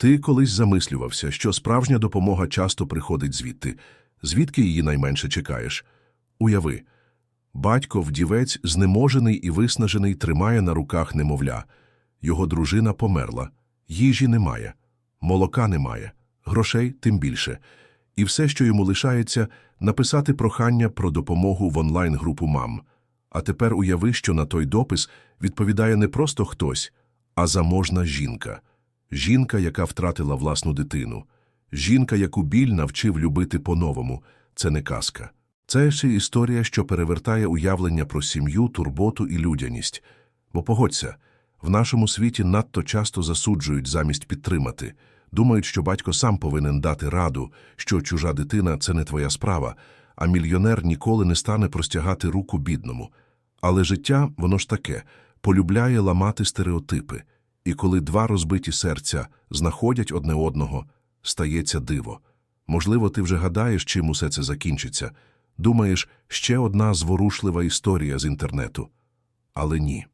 Ти колись замислювався, що справжня допомога часто приходить звідти, звідки її найменше чекаєш. Уяви, батько, вдівець, знеможений і виснажений, тримає на руках немовля. Його дружина померла, їжі немає, молока немає, грошей тим більше. І все, що йому лишається, написати прохання про допомогу в онлайн-групу мам. А тепер уяви, що на той допис відповідає не просто хтось, а заможна жінка. Жінка, яка втратила власну дитину. Жінка, яку біль навчив любити по-новому. Це не казка. Це ще історія, що перевертає уявлення про сім'ю, турботу і людяність. Бо погодься, в нашому світі надто часто засуджують замість підтримати. Думають, що батько сам повинен дати раду, що чужа дитина – це не твоя справа, а мільйонер ніколи не стане простягати руку бідному. Але життя, воно ж таке, полюбляє ламати стереотипи. І коли два розбиті серця знаходять одне одного, стається диво. Можливо, ти вже гадаєш, чим усе це закінчиться. Думаєш, ще одна зворушлива історія з інтернету. Але ні.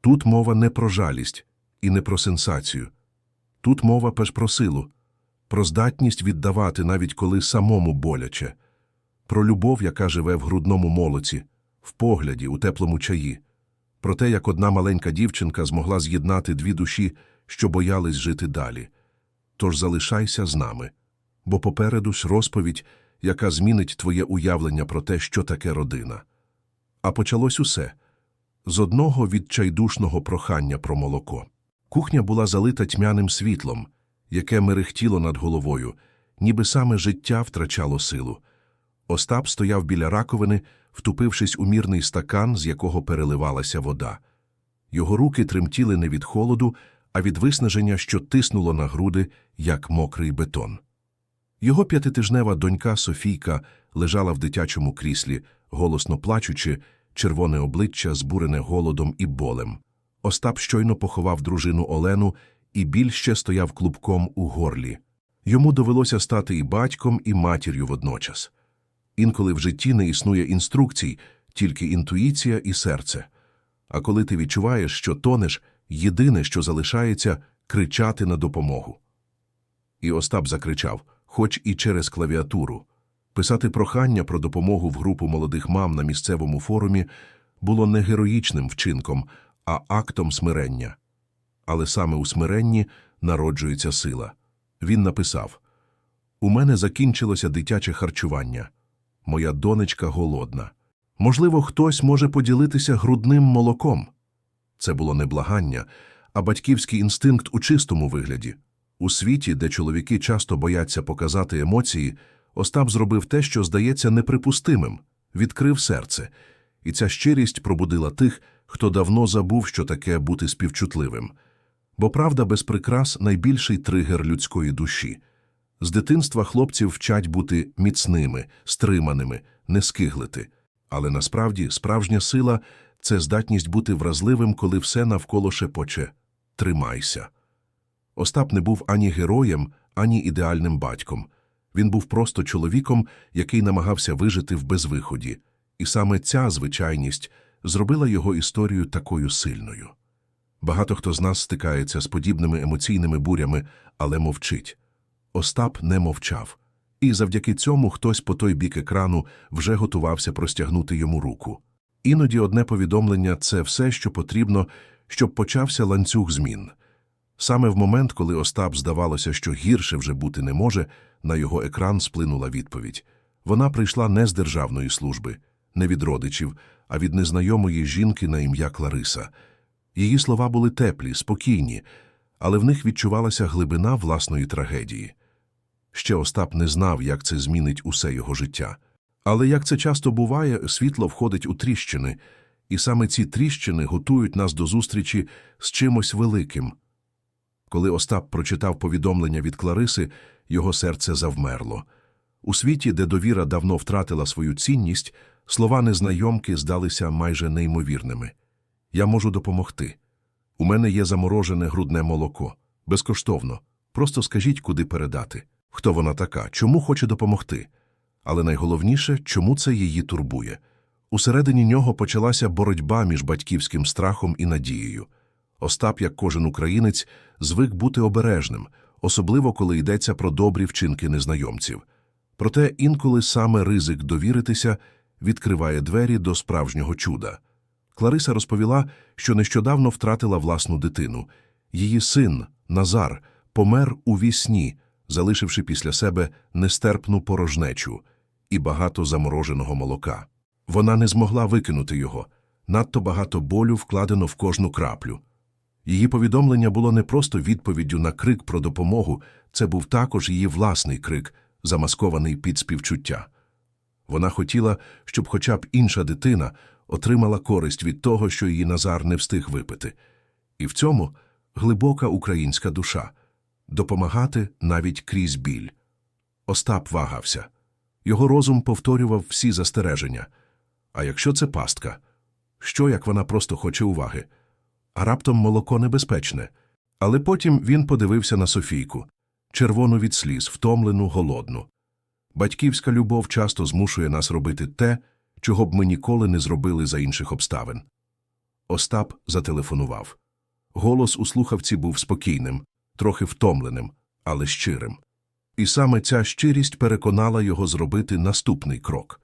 Тут мова не про жалість і не про сенсацію. Тут мова пеш про силу, про здатність віддавати, навіть коли самому боляче, про любов, яка живе в грудному молоці, в погляді, у теплому чаї, про те, як одна маленька дівчинка змогла з'єднати дві душі, що боялись жити далі. Тож залишайся з нами, бо попереду ж розповідь, яка змінить твоє уявлення про те, що таке родина. А почалось усе з одного відчайдушного прохання про молоко. Кухня була залита тьмяним світлом, яке мерехтіло над головою, ніби саме життя втрачало силу. Остап стояв біля раковини, втупившись у мірний стакан, з якого переливалася вода. Його руки тремтіли не від холоду, а від виснаження, що тиснуло на груди, як мокрий бетон. Його п'ятитижнева донька Софійка лежала в дитячому кріслі, голосно плачучи, червоне обличчя збурене голодом і болем. Остап щойно поховав дружину Олену, і біль ще стояв клубком у горлі. Йому довелося стати і батьком, і матір'ю водночас. Інколи в житті не існує інструкцій, тільки інтуїція і серце. А коли ти відчуваєш, що тонеш, єдине, що залишається – кричати на допомогу. І Остап закричав, хоч і через клавіатуру. Писати прохання про допомогу в групу молодих мам на місцевому форумі було не героїчним вчинком, а актом смирення. Але саме у смиренні народжується сила. Він написав У мене закінчилося дитяче харчування. Моя донечка голодна. Можливо, хтось може поділитися грудним молоком. Це було не благання, а батьківський інстинкт у чистому вигляді. У світі, де чоловіки часто бояться показати емоції, Остап зробив те, що здається неприпустимим відкрив серце, і ця щирість пробудила тих, хто давно забув, що таке бути співчутливим. Бо правда без прикрас найбільший тригер людської душі. З дитинства хлопців вчать бути міцними, стриманими, не скиглити. Але насправді справжня сила це здатність бути вразливим, коли все навколо шепоче «тримайся». Остап не був ані героєм, ані ідеальним батьком. Він був просто чоловіком, який намагався вижити в безвиході. І саме ця звичайність зробила його історію такою сильною. Багато хто з нас стикається з подібними емоційними бурями, але мовчить. Остап не мовчав. І завдяки цьому хтось по той бік екрану вже готувався простягнути йому руку. Іноді одне повідомлення це все, що потрібно, щоб почався ланцюг змін. Саме в момент, коли Остап здавалося, що гірше вже бути не може, на його екран сплинула відповідь. Вона прийшла не з державної служби, не від родичів, а від незнайомої жінки на ім'я Клариса. Її слова були теплі, спокійні, але в них відчувалася глибина власної трагедії. Ще Остап не знав, як це змінить усе його життя. Але як це часто буває, світло входить у тріщини, і саме ці тріщини готують нас до зустрічі з чимось великим. Коли Остап прочитав повідомлення від Клариси, його серце завмерло. У світі, де довіра давно втратила свою цінність, слова незнайомки здалися майже неймовірними. Я можу допомогти. У мене є заморожене грудне молоко. Безкоштовно. Просто скажіть, куди передати. Хто вона така, чому хоче допомогти. Але найголовніше, чому це її турбує. Усередині нього почалася боротьба між батьківським страхом і надією. Остап, як кожен українець, звик бути обережним, особливо коли йдеться про добрі вчинки незнайомців. Проте інколи саме ризик довіритися відкриває двері до справжнього чуда. Клариса розповіла, що нещодавно втратила власну дитину. Її син, Назар, помер у вісні, залишивши після себе нестерпну порожнечу і багато замороженого молока. Вона не змогла викинути його. Надто багато болю вкладено в кожну краплю. Її повідомлення було не просто відповіддю на крик про допомогу, це був також її власний крик, замаскований під співчуття. Вона хотіла, щоб хоча б інша дитина отримала користь від того, що її Назар не встиг випити. І в цьому глибока українська душа допомагати навіть крізь біль. Остап вагався. Його розум повторював всі застереження. А якщо це пастка? Що, як вона просто хоче уваги? А раптом молоко небезпечне. Але потім він подивився на Софійку, червону від сліз, втомлену, голодну. Батьківська любов часто змушує нас робити те, чого б ми ніколи не зробили за інших обставин. Остап зателефонував. Голос у слухавці був спокійним, трохи втомленим, але щирим. І саме ця щирість переконала його зробити наступний крок.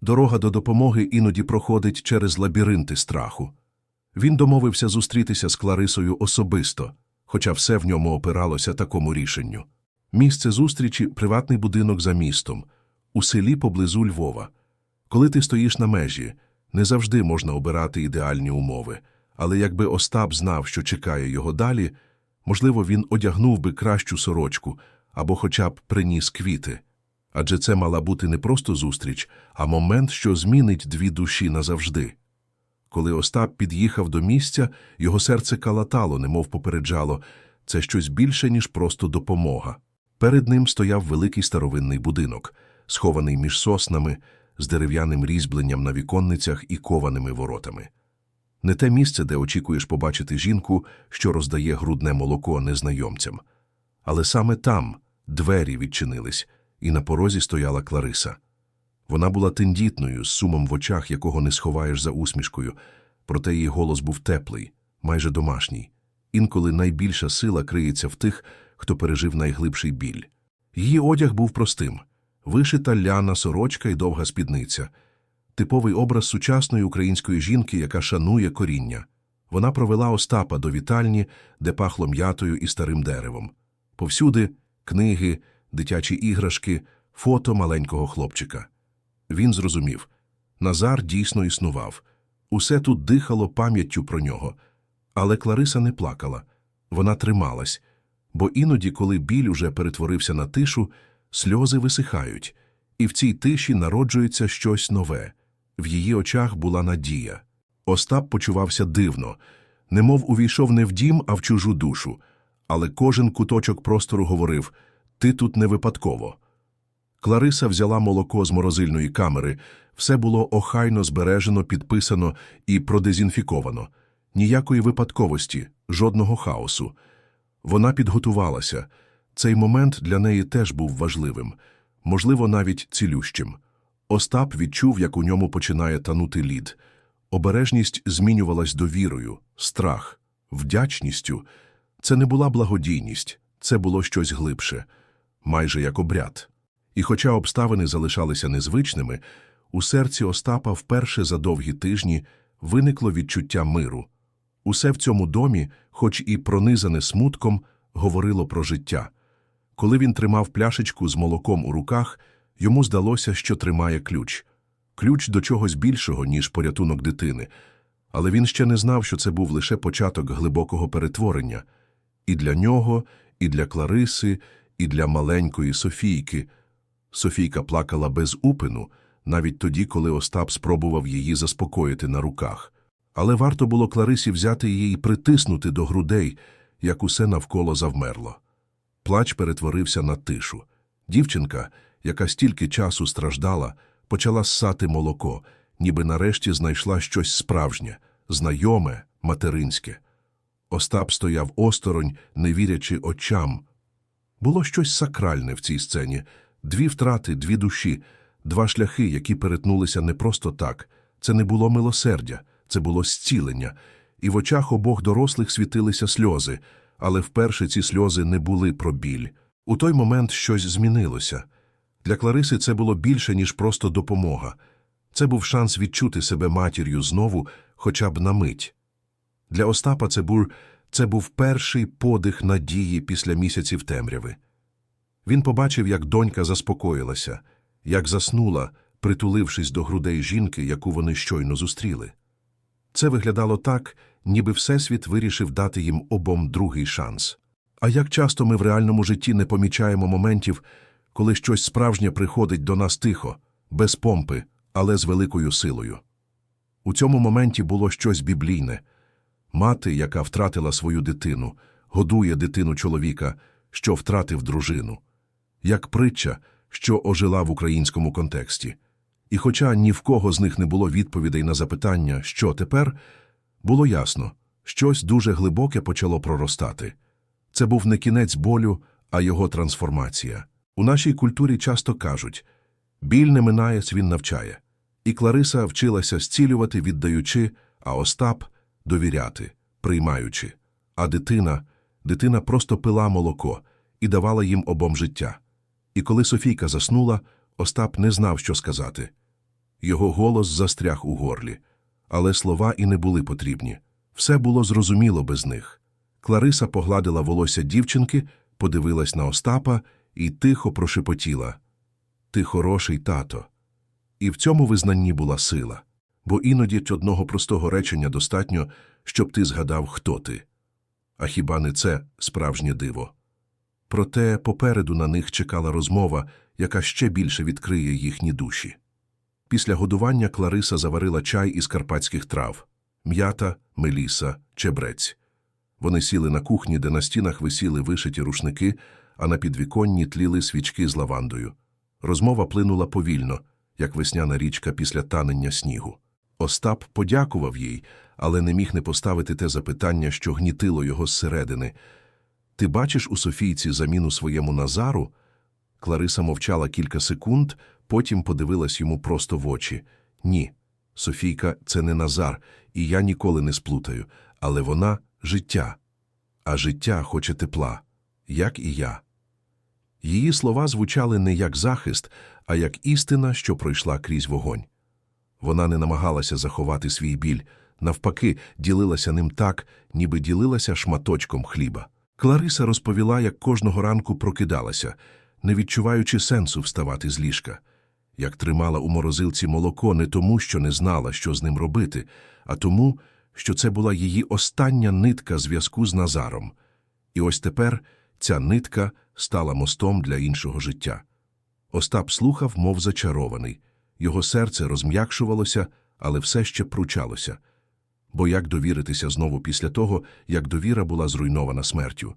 Дорога до допомоги іноді проходить через лабіринти страху. Він домовився зустрітися з Кларисою особисто, хоча все в ньому опиралося такому рішенню. Місце зустрічі приватний будинок за містом, у селі поблизу Львова. Коли ти стоїш на межі, не завжди можна обирати ідеальні умови, але якби Остап знав, що чекає його далі, можливо, він одягнув би кращу сорочку або хоча б приніс квіти. Адже це мала бути не просто зустріч, а момент, що змінить дві душі назавжди. Коли Остап під'їхав до місця, його серце калатало, немов попереджало – це щось більше, ніж просто допомога. Перед ним стояв великий старовинний будинок, схований між соснами, з дерев'яним різьбленням на віконницях і кованими воротами. Не те місце, де очікуєш побачити жінку, що роздає грудне молоко незнайомцям. Але саме там двері відчинились, і на порозі стояла Клариса. Вона була тендітною, з сумом в очах, якого не сховаєш за усмішкою, проте її голос був теплий, майже домашній. Інколи найбільша сила криється в тих, хто пережив найглибший біль. Її одяг був простим – вишита ляна сорочка і довга спідниця. Типовий образ сучасної української жінки, яка шанує коріння. Вона провела Остапа до вітальні, де пахло м'ятою і старим деревом. Повсюди – книги, дитячі іграшки, фото маленького хлопчика. Він зрозумів – Назар дійсно існував. Усе тут дихало пам'яттю про нього. Але Клариса не плакала. Вона трималась. Бо іноді, коли біль уже перетворився на тишу, сльози висихають, і в цій тиші народжується щось нове. В її очах була надія. Остап почувався дивно, немов увійшов не в дім, а в чужу душу. Але кожен куточок простору говорив «Ти тут не випадково». Клариса взяла молоко з морозильної камери, все було охайно збережено, підписано і продезінфіковано. Ніякої випадковості, жодного хаосу. Вона підготувалася. Цей момент для неї теж був важливим, можливо, навіть цілющим. Остап відчув, як у ньому починає танути лід. Обережність змінювалась довірою, страх, вдячністю. Це не була благодійність, це було щось глибше, майже як обряд. І хоча обставини залишалися незвичними, у серці Остапа вперше за довгі тижні виникло відчуття миру. Усе в цьому домі, хоч і пронизане смутком, говорило про життя. Коли він тримав пляшечку з молоком у руках, йому здалося, що тримає ключ. Ключ до чогось більшого, ніж порятунок дитини. Але він ще не знав, що це був лише початок глибокого перетворення. І для нього, і для Клариси, і для маленької Софійки. Софійка плакала без упину, навіть тоді, коли Остап спробував її заспокоїти на руках. Але варто було Кларисі взяти її і притиснути до грудей, як усе навколо завмерло. Плач перетворився на тишу. Дівчинка, яка стільки часу страждала, почала ссати молоко, ніби нарешті знайшла щось справжнє, знайоме, материнське. Остап стояв осторонь, не вірячи очам. Було щось сакральне в цій сцені. Дві втрати, дві душі, два шляхи, які перетнулися не просто так. Це не було милосердя, це було зцілення, і в очах обох дорослих світилися сльози, Але вперше ці сльози не були про біль. У той момент щось змінилося. Для Клариси це було більше, ніж просто допомога. Це був шанс відчути себе матір'ю знову, хоча б на мить. Для Остапа це був, це був перший подих надії після місяців темряви. Він побачив, як донька заспокоїлася, як заснула, притулившись до грудей жінки, яку вони щойно зустріли. Це виглядало так, ніби Всесвіт вирішив дати їм обом другий шанс. А як часто ми в реальному житті не помічаємо моментів, коли щось справжнє приходить до нас тихо, без помпи, але з великою силою. У цьому моменті було щось біблійне. Мати, яка втратила свою дитину, годує дитину чоловіка, що втратив дружину. Як притча, що ожила в українському контексті. І хоча ні в кого з них не було відповідей на запитання, що тепер, було ясно, щось дуже глибоке почало проростати. Це був не кінець болю, а його трансформація. У нашій культурі часто кажуть біль не минає, він навчає. І Клариса вчилася зцілювати, віддаючи, а Остап довіряти, приймаючи. А дитина, дитина просто пила молоко і давала їм обом життя. І коли Софійка заснула, Остап не знав, що сказати. Його голос застряг у горлі, але слова і не були потрібні. Все було зрозуміло без них. Клариса погладила волосся дівчинки, подивилась на Остапа і тихо прошепотіла Ти хороший тато. І в цьому визнанні була сила, бо іноді одного простого речення достатньо, щоб ти згадав, хто ти. А хіба не це справжнє диво? Проте попереду на них чекала розмова, яка ще більше відкриє їхні душі. Після годування Клариса заварила чай із карпатських трав м'ята, меліса, чебрець. Вони сіли на кухні, де на стінах висіли вишиті рушники, а на підвіконні тліли свічки з лавандою. Розмова плинула повільно, як весняна річка після танення снігу. Остап подякував їй, але не міг не поставити те запитання, що гнітило його зсередини. Ти бачиш у Софійці заміну своєму Назару? Клариса мовчала кілька секунд, потім подивилась йому просто в очі. Ні, Софійка це не Назар, і я ніколи не сплутаю, але вона життя. А життя хоче тепла, як і я. Її слова звучали не як захист, а як істина, що пройшла крізь вогонь. Вона не намагалася заховати свій біль, навпаки, ділилася ним так, ніби ділилася шматочком хліба. Клариса розповіла, як кожного ранку прокидалася, не відчуваючи сенсу вставати з ліжка, як тримала у морозилці молоко не тому, що не знала, що з ним робити, а тому, що це була її остання нитка зв'язку з Назаром. І ось тепер ця нитка стала мостом для іншого життя. Остап слухав, мов зачарований. Його серце розм'якшувалося, але все ще пручалося. Бо як довіритися знову після того, як довіра була зруйнована смертю?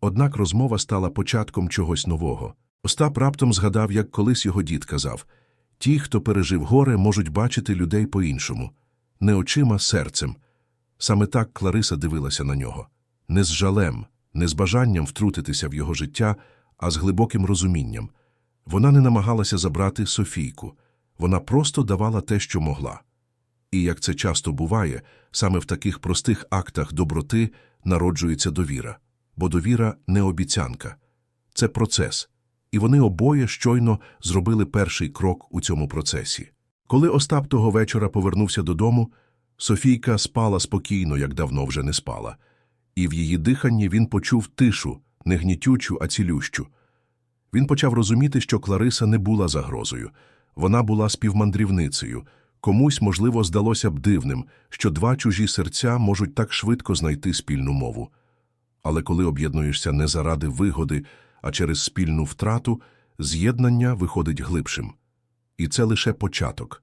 Однак розмова стала початком чогось нового. Остап раптом згадав, як колись його дід казав ті, хто пережив горе, можуть бачити людей по-іншому, не очима, серцем. Саме так Клариса дивилася на нього не з жалем, не з бажанням втрутитися в його життя, а з глибоким розумінням. Вона не намагалася забрати Софійку, вона просто давала те, що могла. І, як це часто буває, саме в таких простих актах доброти народжується довіра, бо довіра не обіцянка, це процес, і вони обоє щойно зробили перший крок у цьому процесі. Коли Остап того вечора повернувся додому, Софійка спала спокійно, як давно вже не спала, і в її диханні він почув тишу, не гнітючу, а цілющу. Він почав розуміти, що Клариса не була загрозою, вона була співмандрівницею. Комусь, можливо, здалося б дивним, що два чужі серця можуть так швидко знайти спільну мову. Але коли об'єднуєшся не заради вигоди, а через спільну втрату, з'єднання виходить глибшим. І це лише початок.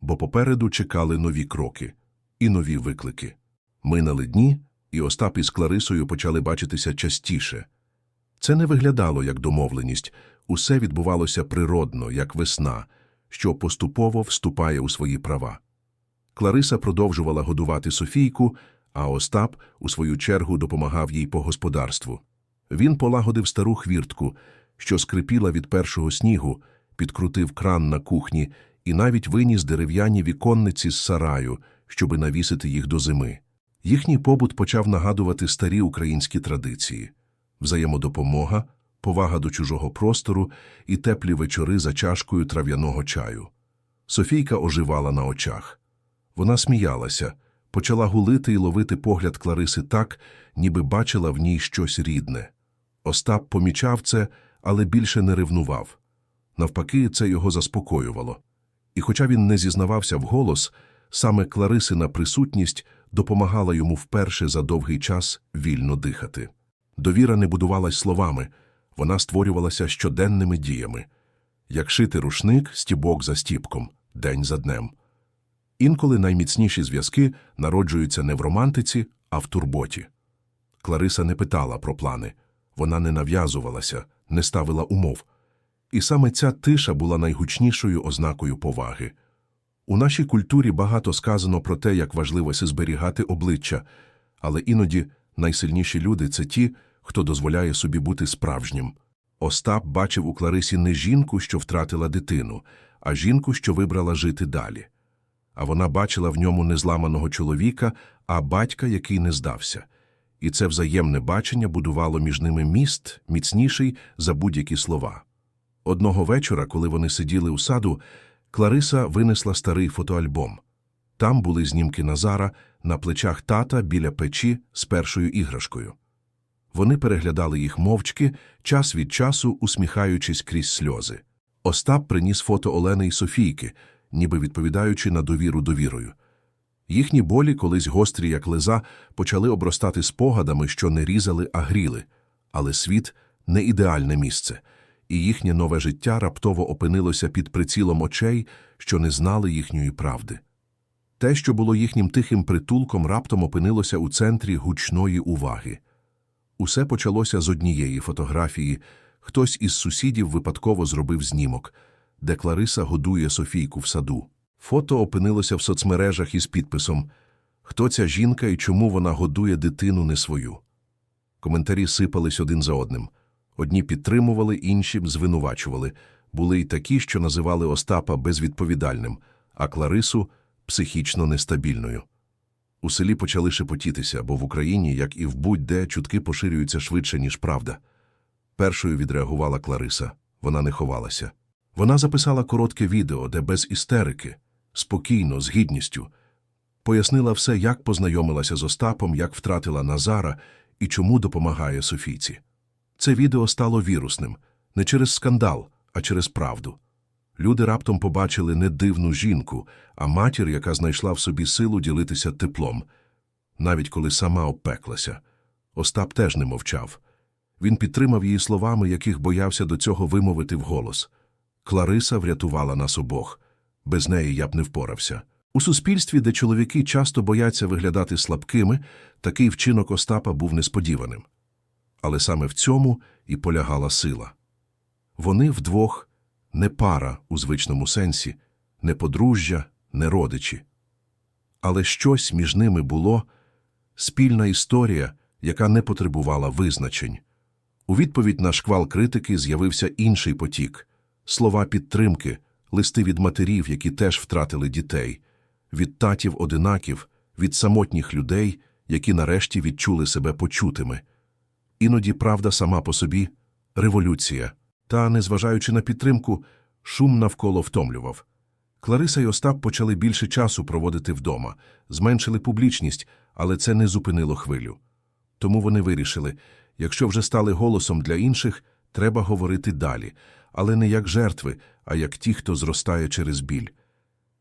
Бо попереду чекали нові кроки і нові виклики. Минали дні, і Остап із Кларисою почали бачитися частіше. Це не виглядало як домовленість, усе відбувалося природно, як весна, що поступово вступає у свої права. Клариса продовжувала годувати Софійку, а Остап, у свою чергу, допомагав їй по господарству. Він полагодив стару хвіртку, що скрипіла від першого снігу, підкрутив кран на кухні і навіть виніс дерев'яні віконниці з сараю, щоби навісити їх до зими. Їхній побут почав нагадувати старі українські традиції взаємодопомога, повага до чужого простору і теплі вечори за чашкою трав'яного чаю. Софійка оживала на очах. Вона сміялася, почала гулити і ловити погляд Клариси так, ніби бачила в ній щось рідне. Остап помічав це, але більше не ревнував. Навпаки, це його заспокоювало. І хоча він не зізнавався вголос, саме Кларисина присутність допомагала йому вперше за довгий час вільно дихати. Довіра не будувалась словами, вона створювалася щоденними діями. Як шити рушник стібок за стібком, день за днем. Інколи найміцніші зв'язки народжуються не в романтиці, а в турботі. Клариса не питала про плани, вона не нав'язувалася, не ставила умов. І саме ця тиша була найгучнішою ознакою поваги. У нашій культурі багато сказано про те, як важливо зберігати обличчя, але іноді найсильніші люди це ті, хто дозволяє собі бути справжнім. Остап бачив у Кларисі не жінку, що втратила дитину, а жінку, що вибрала жити далі. А вона бачила в ньому не зламаного чоловіка, а батька, який не здався. І це взаємне бачення будувало між ними міст, міцніший за будь-які слова. Одного вечора, коли вони сиділи у саду, Клариса винесла старий фотоальбом. Там були знімки Назара на плечах тата біля печі з першою іграшкою. Вони переглядали їх мовчки, час від часу усміхаючись крізь сльози. Остап приніс фото Олени й Софійки, ніби відповідаючи на довіру довірою. Їхні болі, колись гострі, як леза, почали обростати спогадами, що не різали, а гріли. Але світ не ідеальне місце, і їхнє нове життя раптово опинилося під прицілом очей, що не знали їхньої правди. Те, що було їхнім тихим притулком, раптом опинилося у центрі гучної уваги. Усе почалося з однієї фотографії. Хтось із сусідів випадково зробив знімок, де Клариса годує Софійку в саду. Фото опинилося в соцмережах із підписом «Хто ця жінка і чому вона годує дитину не свою?». Коментарі сипались один за одним. Одні підтримували, інші звинувачували. Були й такі, що називали Остапа безвідповідальним, а Кларису психічно нестабільною. У селі почали шепотітися, бо в Україні, як і в будь-де, чутки поширюються швидше, ніж правда. Першою відреагувала Клариса. Вона не ховалася. Вона записала коротке відео, де без істерики, спокійно, з гідністю, пояснила все, як познайомилася з Остапом, як втратила Назара і чому допомагає Софійці. Це відео стало вірусним не через скандал, а через правду. Люди раптом побачили не дивну жінку, а матір, яка знайшла в собі силу ділитися теплом. Навіть коли сама обпеклася. Остап теж не мовчав. Він підтримав її словами, яких боявся до цього вимовити вголос. Клариса врятувала нас обох. Без неї я б не впорався. У суспільстві, де чоловіки часто бояться виглядати слабкими, такий вчинок Остапа був несподіваним. Але саме в цьому і полягала сила. Вони вдвох не пара у звичному сенсі, не подружжя, не родичі. Але щось між ними було спільна історія, яка не потребувала визначень. У відповідь на шквал критики з'явився інший потік слова підтримки, листи від матерів, які теж втратили дітей, від татів одинаків, від самотніх людей, які нарешті відчули себе почутими. Іноді правда сама по собі революція. Та, незважаючи на підтримку, шум навколо втомлював. Клариса й Остап почали більше часу проводити вдома, зменшили публічність, але це не зупинило хвилю. Тому вони вирішили, якщо вже стали голосом для інших, треба говорити далі, але не як жертви, а як ті, хто зростає через біль.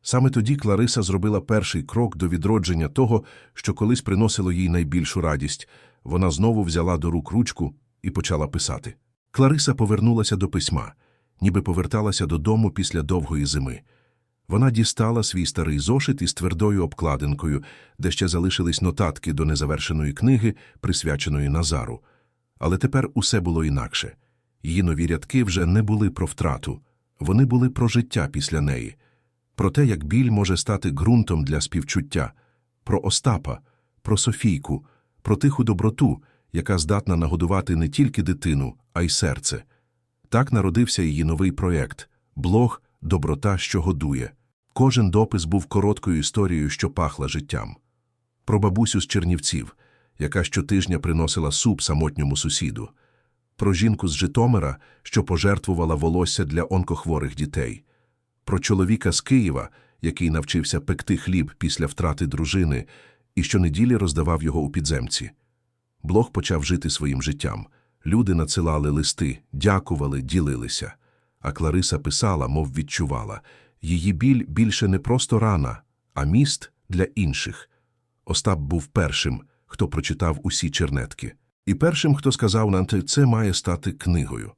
Саме тоді Клариса зробила перший крок до відродження того, що колись приносило їй найбільшу радість. Вона знову взяла до рук ручку і почала писати. Клариса повернулася до письма, ніби поверталася додому після довгої зими. Вона дістала свій старий зошит із твердою обкладинкою, де ще залишились нотатки до незавершеної книги, присвяченої Назару. Але тепер усе було інакше. Її нові рядки вже не були про втрату, вони були про життя після неї, про те, як біль може стати ґрунтом для співчуття, про Остапа, про Софійку, про тиху доброту, яка здатна нагодувати не тільки дитину, а й серце. Так народився її новий проєкт блог Доброта, що годує. Кожен допис був короткою історією, що пахла життям. про бабусю з Чернівців, яка щотижня приносила суп самотньому сусіду, про жінку з Житомира, що пожертвувала волосся для онкохворих дітей, про чоловіка з Києва, який навчився пекти хліб після втрати дружини і щонеділі роздавав його у підземці. Блог почав жити своїм життям. Люди надсилали листи, дякували, ділилися. А Клариса писала, мов відчувала. Її біль більше не просто рана, а міст для інших. Остап був першим, хто прочитав усі чернетки. І першим, хто сказав нам, це має стати книгою.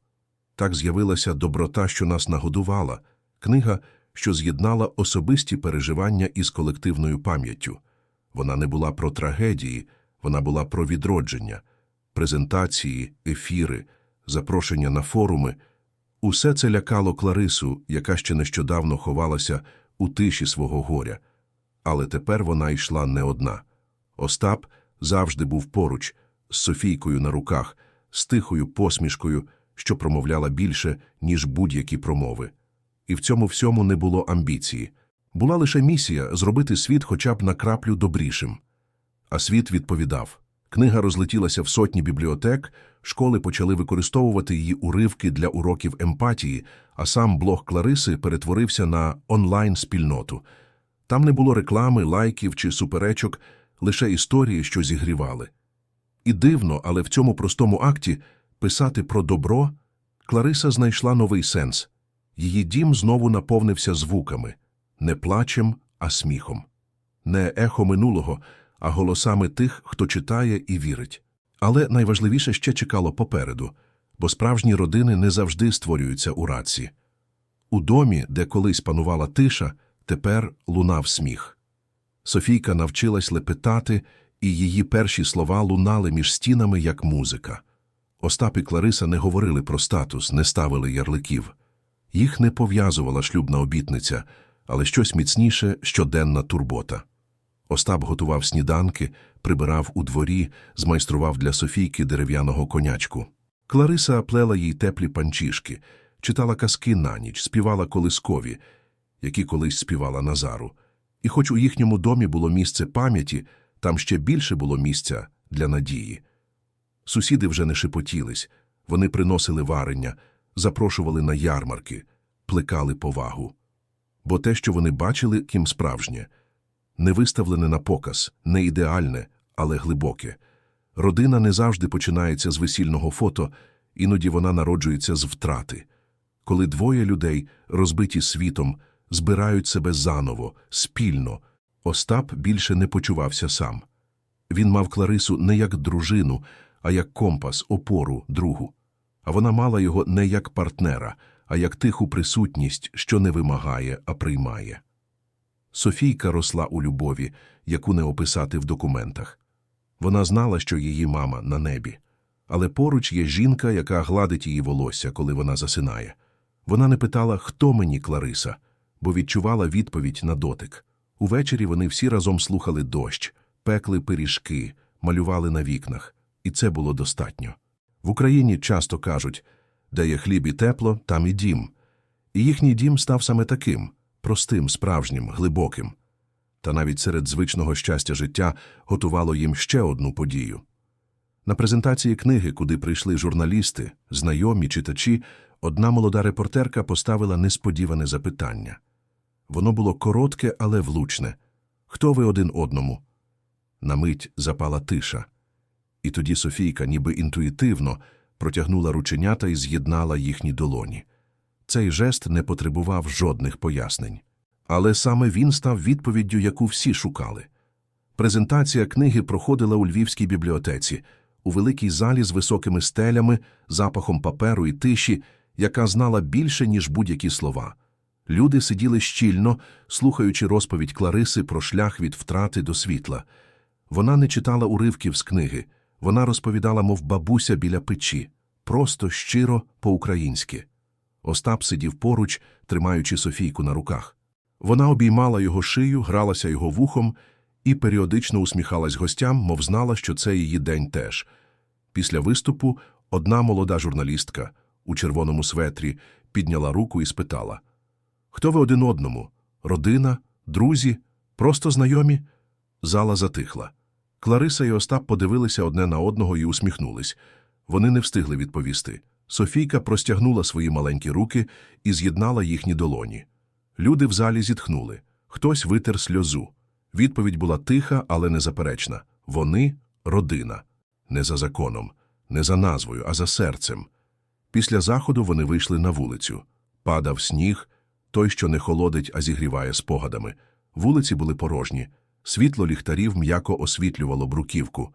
Так з'явилася доброта, що нас нагодувала, книга, що з'єднала особисті переживання із колективною пам'яттю. Вона не була про трагедії, вона була про відродження, презентації, ефіри, запрошення на форуми. Усе це лякало Кларису, яка ще нещодавно ховалася у тиші свого горя. Але тепер вона йшла не одна. Остап завжди був поруч, з Софійкою на руках, з тихою посмішкою, що промовляла більше, ніж будь-які промови. І в цьому всьому не було амбіції. Була лише місія зробити світ хоча б на краплю добрішим. А світ відповідав. Книга розлетілася в сотні бібліотек, школи почали використовувати її уривки для уроків емпатії, а сам блог Клариси перетворився на онлайн-спільноту. Там не було реклами, лайків чи суперечок, лише історії, що зігрівали. І дивно, але в цьому простому акті писати про добро Клариса знайшла новий сенс. Її дім знову наповнився звуками не плачем, а сміхом. Не ехо минулого, а голосами тих, хто читає і вірить. Але найважливіше ще чекало попереду, бо справжні родини не завжди створюються у раці. У домі, де колись панувала тиша, тепер лунав сміх. Софійка навчилась лепетати, і її перші слова лунали між стінами, як музика. Остап і Клариса не говорили про статус, не ставили ярликів. Їх не пов'язувала шлюбна обітниця, але щось міцніше щоденна турбота. Остап готував сніданки, прибирав у дворі, змайстрував для Софійки дерев'яного конячку. Клариса плела їй теплі панчішки, читала казки на ніч, співала колискові, які колись співала Назару. І хоч у їхньому домі було місце пам'яті, там ще більше було місця для надії. Сусіди вже не шепотілись, вони приносили варення, запрошували на ярмарки, плекали повагу. Бо те, що вони бачили, ким справжнє, не виставлене на показ, не ідеальне, але глибоке. Родина не завжди починається з весільного фото, іноді вона народжується з втрати. Коли двоє людей, розбиті світом, збирають себе заново, спільно, Остап більше не почувався сам. Він мав Кларису не як дружину, а як компас, опору, другу. А вона мала його не як партнера, а як тиху присутність, що не вимагає, а приймає. Софійка росла у любові, яку не описати в документах. Вона знала, що її мама на небі. Але поруч є жінка, яка гладить її волосся, коли вона засинає. Вона не питала, хто мені Клариса, бо відчувала відповідь на дотик. Увечері вони всі разом слухали дощ, пекли пиріжки, малювали на вікнах. І це було достатньо. В Україні часто кажуть, де є хліб і тепло, там і дім. І їхній дім став саме таким простим, справжнім, глибоким. Та навіть серед звичного щастя життя готувало їм ще одну подію. На презентації книги, куди прийшли журналісти, знайомі читачі, одна молода репортерка поставила несподіване запитання. Воно було коротке, але влучне. Хто ви один одному? На мить запала тиша. І тоді Софійка, ніби інтуїтивно, протягнула рученята і з'єднала їхні долоні. Цей жест не потребував жодних пояснень. Але саме він став відповіддю, яку всі шукали. Презентація книги проходила у Львівській бібліотеці, у великій залі з високими стелями, запахом паперу і тиші, яка знала більше, ніж будь-які слова. Люди сиділи щільно, слухаючи розповідь Клариси про шлях від втрати до світла. Вона не читала уривків з книги, вона розповідала, мов бабуся біля печі, просто щиро по-українськи. Остап сидів поруч, тримаючи Софійку на руках. Вона обіймала його шию, гралася його вухом і періодично усміхалась гостям, мов знала, що це її день теж. Після виступу одна молода журналістка у червоному светрі підняла руку і спитала Хто ви один одному? Родина, друзі, просто знайомі? Зала затихла. Клариса і Остап подивилися одне на одного і усміхнулись. Вони не встигли відповісти. Софійка простягнула свої маленькі руки і з'єднала їхні долоні. Люди в залі зітхнули. Хтось витер сльозу. Відповідь була тиха, але незаперечна. Вони – родина. Не за законом, не за назвою, а за серцем. Після заходу вони вийшли на вулицю. Падав сніг, той, що не холодить, а зігріває спогадами. Вулиці були порожні. Світло ліхтарів м'яко освітлювало бруківку.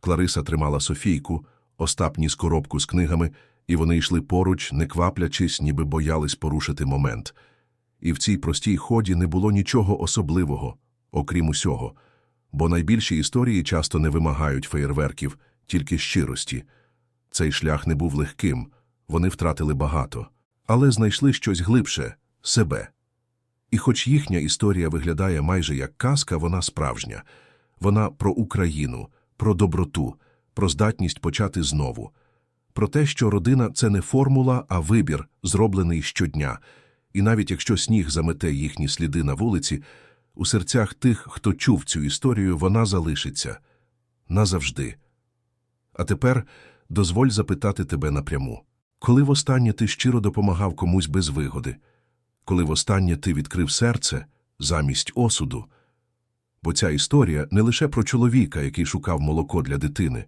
Клариса тримала Софійку, Остап ніс коробку з книгами, і вони йшли поруч, не кваплячись, ніби боялись порушити момент. І в цій простій ході не було нічого особливого, окрім усього, бо найбільші історії часто не вимагають феєрверків, тільки щирості. Цей шлях не був легким, вони втратили багато, але знайшли щось глибше – себе. І хоч їхня історія виглядає майже як казка, вона справжня. Вона про Україну, про доброту, про здатність почати знову. Про те, що родина – це не формула, а вибір, зроблений щодня. І навіть якщо сніг замете їхні сліди на вулиці, у серцях тих, хто чув цю історію, вона залишиться. Назавжди. А тепер дозволь запитати тебе напряму. Коли востаннє ти щиро допомагав комусь без вигоди? Коли востаннє ти відкрив серце замість осуду? Бо ця історія не лише про чоловіка, який шукав молоко для дитини.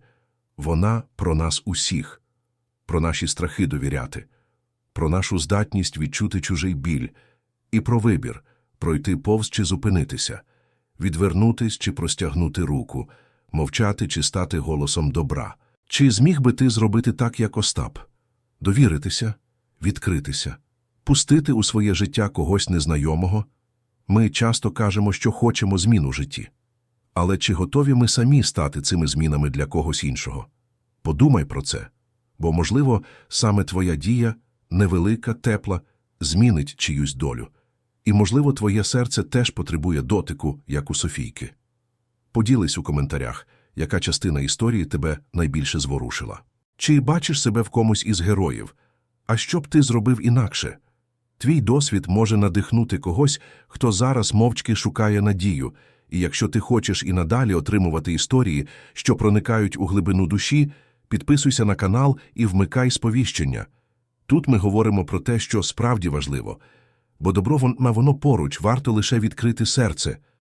Вона про нас усіх, про наші страхи довіряти, про нашу здатність відчути чужий біль і про вибір – пройти повз чи зупинитися, відвернутись чи простягнути руку, мовчати чи стати голосом добра. Чи зміг би ти зробити так, як Остап? Довіритися, відкритися, пустити у своє життя когось незнайомого? Ми часто кажемо, що хочемо змін у житті. Але чи готові ми самі стати цими змінами для когось іншого? Подумай про це, бо, можливо, саме твоя дія, невелика, тепла, змінить чиюсь долю. І, можливо, твоє серце теж потребує дотику, як у Софійки. Поділись у коментарях, яка частина історії тебе найбільше зворушила. Чи бачиш себе в комусь із героїв? А що б ти зробив інакше? Твій досвід може надихнути когось, хто зараз мовчки шукає надію, і якщо ти хочеш і надалі отримувати історії, що проникають у глибину душі, підписуйся на канал і вмикай сповіщення. Тут ми говоримо про те, що справді важливо, бо добро вон- воно поруч, варто лише відкрити серце –